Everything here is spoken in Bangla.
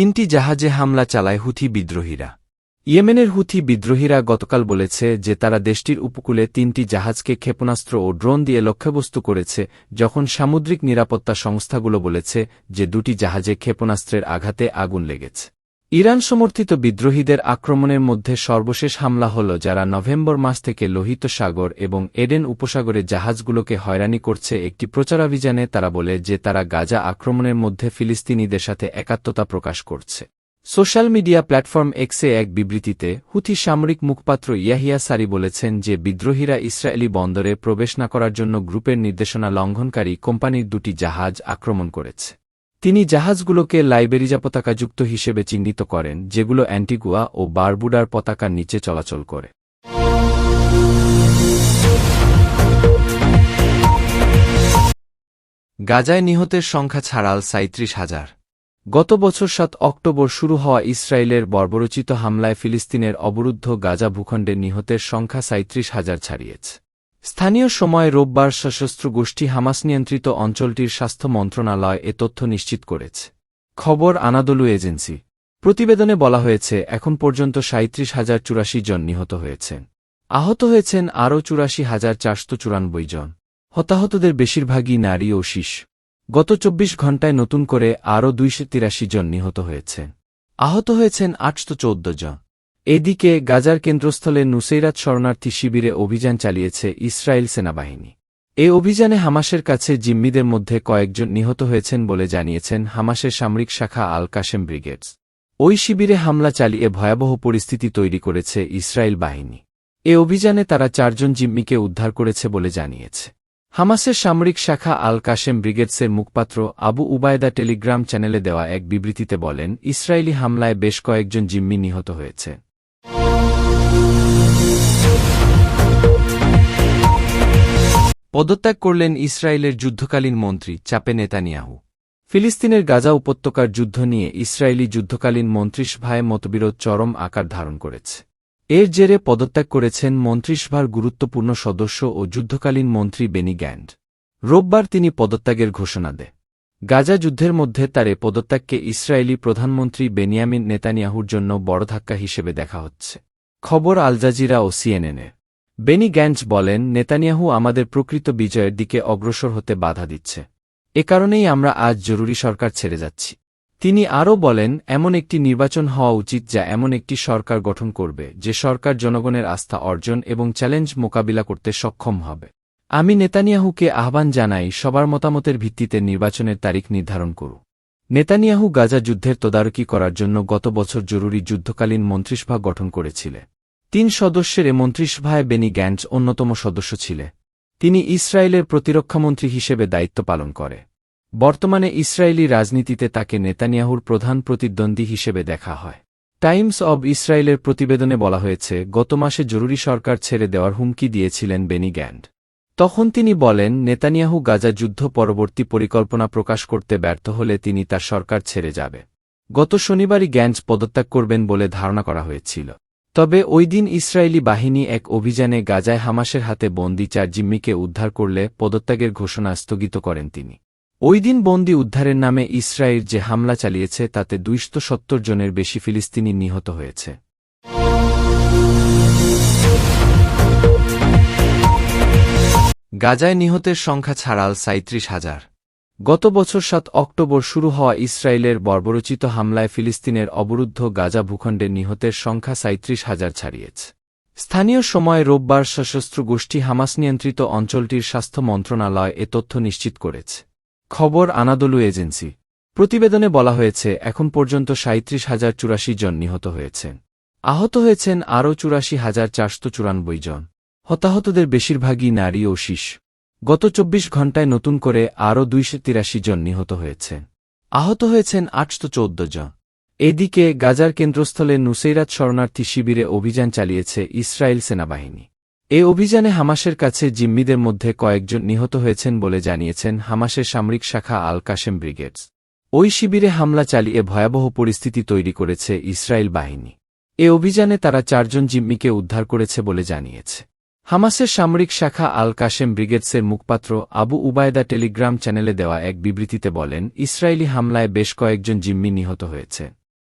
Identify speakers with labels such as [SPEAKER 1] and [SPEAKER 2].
[SPEAKER 1] তিনটি জাহাজে হামলা চালায় হুথি বিদ্রোহীরা ইয়েমেনের হুথি বিদ্রোহীরা গতকাল বলেছে যে তারা দেশটির উপকূলে তিনটি জাহাজকে ক্ষেপণাস্ত্র ও ড্রোন দিয়ে লক্ষ্যবস্তু করেছে যখন সামুদ্রিক নিরাপত্তা সংস্থাগুলো বলেছে যে দুটি জাহাজে ক্ষেপণাস্ত্রের আঘাতে আগুন লেগেছে ইরান সমর্থিত বিদ্রোহীদের আক্রমণের মধ্যে সর্বশেষ হামলা হল যারা নভেম্বর মাস থেকে লোহিত সাগর এবং এডেন উপসাগরে জাহাজগুলোকে হয়রানি করছে একটি প্রচারাভিযানে তারা বলে যে তারা গাজা আক্রমণের মধ্যে ফিলিস্তিনিদের সাথে একাত্মতা প্রকাশ করছে সোশ্যাল মিডিয়া প্ল্যাটফর্ম এক্সে এক বিবৃতিতে হুথি সামরিক মুখপাত্র ইয়াহিয়া সারি বলেছেন যে বিদ্রোহীরা ইসরায়েলি বন্দরে প্রবেশ না করার জন্য গ্রুপের নির্দেশনা লঙ্ঘনকারী কোম্পানির দুটি জাহাজ আক্রমণ করেছে তিনি জাহাজগুলোকে লাইব্রেরিজা পতাকাযুক্ত হিসেবে চিহ্নিত করেন যেগুলো অ্যান্টিগুয়া ও বারবুডার পতাকার নিচে চলাচল করে
[SPEAKER 2] গাজায় নিহতের সংখ্যা ছাড়াল সাঁত্রিশ হাজার গত বছর সাত অক্টোবর শুরু হওয়া ইসরায়েলের বর্বরচিত হামলায় ফিলিস্তিনের অবরুদ্ধ গাজা ভূখণ্ডে নিহতের সংখ্যা সাঁত্রিশ হাজার ছাড়িয়েছে স্থানীয় সময় রোববার সশস্ত্র গোষ্ঠী হামাস নিয়ন্ত্রিত অঞ্চলটির স্বাস্থ্য মন্ত্রণালয় এ তথ্য নিশ্চিত করেছে খবর আনাদলু এজেন্সি প্রতিবেদনে বলা হয়েছে এখন পর্যন্ত সাঁত্রিশ হাজার চুরাশি জন নিহত হয়েছেন আহত হয়েছেন আরও চুরাশি হাজার চারশো চুরানব্বই জন হতাহতদের বেশিরভাগই নারী ও শিশ গত চব্বিশ ঘণ্টায় নতুন করে আরও দুইশো তিরাশি জন নিহত হয়েছে আহত হয়েছেন আটশো চৌদ্দ জন এদিকে গাজার কেন্দ্রস্থলে নুসেইরাত শরণার্থী শিবিরে অভিযান চালিয়েছে ইসরায়েল সেনাবাহিনী এ অভিযানে হামাসের কাছে জিম্মিদের মধ্যে কয়েকজন নিহত হয়েছেন বলে জানিয়েছেন হামাসের সামরিক শাখা আল কাশেম ব্রিগেডস ওই শিবিরে হামলা চালিয়ে ভয়াবহ পরিস্থিতি তৈরি করেছে ইসরায়েল বাহিনী এ অভিযানে তারা চারজন জিম্মিকে উদ্ধার করেছে বলে জানিয়েছে হামাসের সামরিক শাখা আল কাশেম ব্রিগেডসের মুখপাত্র আবু উবায়দা টেলিগ্রাম চ্যানেলে দেওয়া এক বিবৃতিতে বলেন ইসরায়েলি হামলায় বেশ কয়েকজন জিম্মি নিহত হয়েছে পদত্যাগ করলেন ইসরায়েলের যুদ্ধকালীন মন্ত্রী চাপে নেতানিয়াহু ফিলিস্তিনের গাজা উপত্যকার যুদ্ধ নিয়ে ইসরায়েলি যুদ্ধকালীন মন্ত্রিসভায় মতবিরোধ চরম আকার ধারণ করেছে এর জেরে পদত্যাগ করেছেন মন্ত্রিসভার গুরুত্বপূর্ণ সদস্য ও যুদ্ধকালীন মন্ত্রী বেনি গ্যান্ড রোববার তিনি পদত্যাগের ঘোষণা দেয় গাজা যুদ্ধের মধ্যে তার এ পদত্যাগকে ইসরায়েলি প্রধানমন্ত্রী বেনিয়ামিন নেতানিয়াহুর জন্য বড় ধাক্কা হিসেবে দেখা হচ্ছে খবর আলজাজিরা ও সিএনএনের বেনি গ্যান্টস বলেন নেতানিয়াহু আমাদের প্রকৃত বিজয়ের দিকে অগ্রসর হতে বাধা দিচ্ছে এ কারণেই আমরা আজ জরুরি সরকার ছেড়ে যাচ্ছি তিনি আরও বলেন এমন একটি নির্বাচন হওয়া উচিত যা এমন একটি সরকার গঠন করবে যে সরকার জনগণের আস্থা অর্জন এবং চ্যালেঞ্জ মোকাবিলা করতে সক্ষম হবে আমি নেতানিয়াহুকে আহ্বান জানাই সবার মতামতের ভিত্তিতে নির্বাচনের তারিখ নির্ধারণ করু নেতানিয়াহু গাজা যুদ্ধের তদারকি করার জন্য গত বছর জরুরি যুদ্ধকালীন মন্ত্রিসভা গঠন করেছিলেন তিন সদস্যের এ মন্ত্রিসভায় বেনি গ্যান্ট অন্যতম সদস্য ছিলে তিনি ইসরায়েলের প্রতিরক্ষামন্ত্রী হিসেবে দায়িত্ব পালন করে বর্তমানে ইসরায়েলি রাজনীতিতে তাকে নেতানিয়াহুর প্রধান প্রতিদ্বন্দ্বী হিসেবে দেখা হয় টাইমস অব ইসরায়েলের প্রতিবেদনে বলা হয়েছে গত মাসে জরুরি সরকার ছেড়ে দেওয়ার হুমকি দিয়েছিলেন বেনি গ্যান্ড তখন তিনি বলেন নেতানিয়াহু গাজা যুদ্ধ পরবর্তী পরিকল্পনা প্রকাশ করতে ব্যর্থ হলে তিনি তার সরকার ছেড়ে যাবে গত শনিবারই গ্যান্ড পদত্যাগ করবেন বলে ধারণা করা হয়েছিল তবে ওইদিন ইসরায়েলি বাহিনী এক অভিযানে গাজায় হামাসের হাতে বন্দি চার জিম্মিকে উদ্ধার করলে পদত্যাগের ঘোষণা স্থগিত করেন তিনি ওই দিন বন্দি উদ্ধারের নামে ইসরায়েল যে হামলা চালিয়েছে তাতে দুইশত সত্তর জনের বেশি ফিলিস্তিনি নিহত হয়েছে
[SPEAKER 3] গাজায় নিহতের সংখ্যা ছাড়াল সাঁত্রিশ হাজার গত বছর সাত অক্টোবর শুরু হওয়া ইসরায়েলের বর্বরচিত হামলায় ফিলিস্তিনের অবরুদ্ধ গাজা ভূখণ্ডে নিহতের সংখ্যা সাঁত্রিশ হাজার ছাড়িয়েছে স্থানীয় সময় রোববার সশস্ত্র গোষ্ঠী হামাস নিয়ন্ত্রিত অঞ্চলটির স্বাস্থ্য মন্ত্রণালয় এ তথ্য নিশ্চিত করেছে খবর আনাদলু এজেন্সি প্রতিবেদনে বলা হয়েছে এখন পর্যন্ত সাঁত্রিশ হাজার চুরাশি জন নিহত হয়েছেন আহত হয়েছেন আরও চুরাশি হাজার চারশো চুরানব্বই জন হতাহতদের বেশিরভাগই নারী ও শিশু গত চব্বিশ ঘণ্টায় নতুন করে আরও দুইশো তিরাশি জন নিহত হয়েছে আহত হয়েছেন আটশো চৌদ্দ জন এদিকে গাজার কেন্দ্রস্থলে নুসেইরাত শরণার্থী শিবিরে অভিযান চালিয়েছে ইসরায়েল সেনাবাহিনী এ অভিযানে হামাসের কাছে জিম্মিদের মধ্যে কয়েকজন নিহত হয়েছেন বলে জানিয়েছেন হামাসের সামরিক শাখা আল কাশেম ব্রিগেডস ওই শিবিরে হামলা চালিয়ে ভয়াবহ পরিস্থিতি তৈরি করেছে ইসরায়েল বাহিনী এ অভিযানে তারা চারজন জিম্মিকে উদ্ধার করেছে বলে জানিয়েছে হামাসের সামরিক শাখা আল কাশেম ব্রিগেডসের মুখপাত্র আবু উবায়দা টেলিগ্রাম চ্যানেলে দেওয়া এক বিবৃতিতে বলেন ইসরায়েলি হামলায় বেশ কয়েকজন জিম্মি নিহত হয়েছে